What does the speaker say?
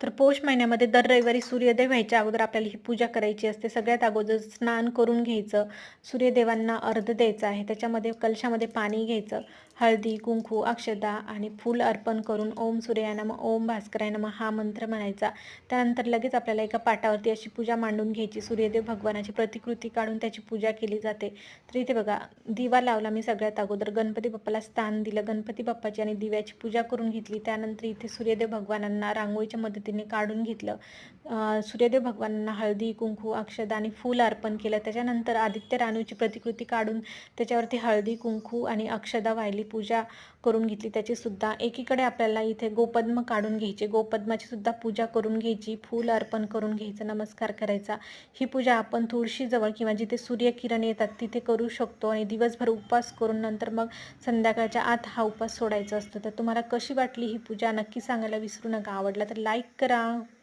तर पौष महिन्यामध्ये दर रविवारी सूर्योदय व्हायच्या अगोदर आपल्याला ही पूजा करायची असते. सगळ्यात अगोदर स्नान करून घ्यायचं. सूर्यदेवांना अर्ध द्यायचं आहे. त्याच्यामध्ये कलशामध्ये पाणी घ्यायचं. हळदी कुंकू अक्षदा आणि फूल अर्पण करून ओम सूर्याय नम ओम भास्कराय नम हा मंत्र म्हणायचा. त्यानंतर लगेच आपल्याला एका पाटावरती अशी पूजा मांडून घ्यायची. सूर्यदेव भगवानाची प्रतिकृती काढून त्याची पूजा केली जाते. तर इथे बघा दिवा लावला मी सगळ्यात अगोदर. गणपती बाप्पाला स्थान दिलं. गणपती बाप्पाची आणि दिव्याची पूजा करून घेतली. त्यानंतर इथे सूर्यदेव भगवानांना रांगोळीच्या मदतीने काढून घेतलं. सूर्यदेव भगवानांना हळदी कुंकू अक्षदा आणि फूल अर्पण केलं. त्याच्यानंतर आदित्य रानूची प्रतिकृती काढून त्याच्यावरती हळदी कुंकू आणि अक्षदा वाहिली पूजा करून घेतली. त्याची सुद्धा एकीकडे आपल्याला इथे गोपद्म काढून घ्यायचे. गोपद्माची सुद्धा पूजा करून घ्यायची. फूल अर्पण करून घ्यायचं नमस्कार करायचा. ही पूजा आपण तुळशीजवळ किंवा जिथे सूर्यकिरण येतात तिथे करू शकतो आणि दिवसभर उपवास करून नंतर मग संध्याकाळच्या आत हा उपवास सोडायचा असतो. तर तुम्हाला कशी वाटली ही पूजा? नक्की सांगायला विसरू नका. आवडला तर लाईक करा.